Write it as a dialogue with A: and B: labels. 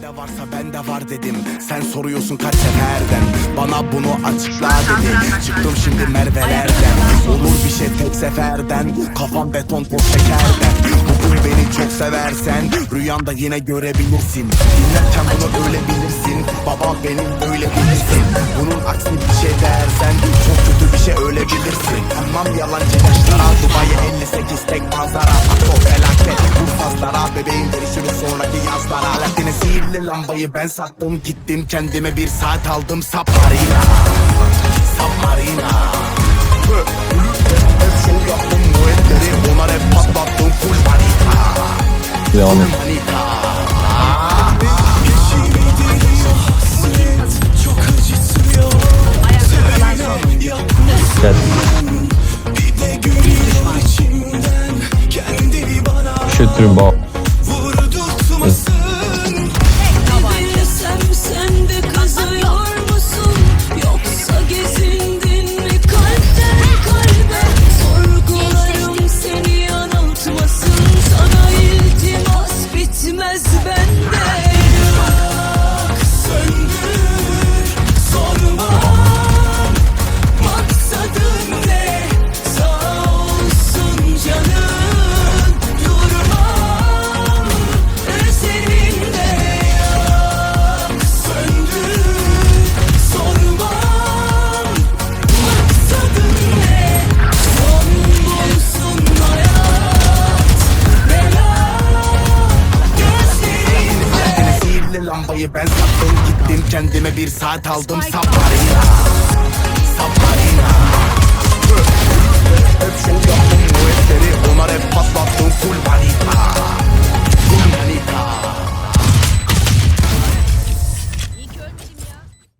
A: Sende varsa bende var dedim. Sen soruyorsun kaç seferden. Bana bunu açıkla dedi Çıktım şimdi mervelerden. Olur bir şey tek seferden. Kafam beton toz şekerden. Bugün beni çok seversen Rüyanda yine görebilirsin. Dinlerken bunu öyle bilirsin Baba benim öyle bilirsin Bunun aksini bir şey dersen Çok kötü bir şey öyle bilirsin Tamam yalancı yaşlara Dubai 58 tek manzara Çok felaket Sihirli lambayı ben sattım Gittim kendime bir saat aldım Submarina Submarina Hep şov yaptım Muetleri Onlar hep patlattım Full manita
B: Devam et. Gel. Şütürüm bak.
A: Lambayı ben sattım. Gittim kendime bir saat aldım. Submarina Submarina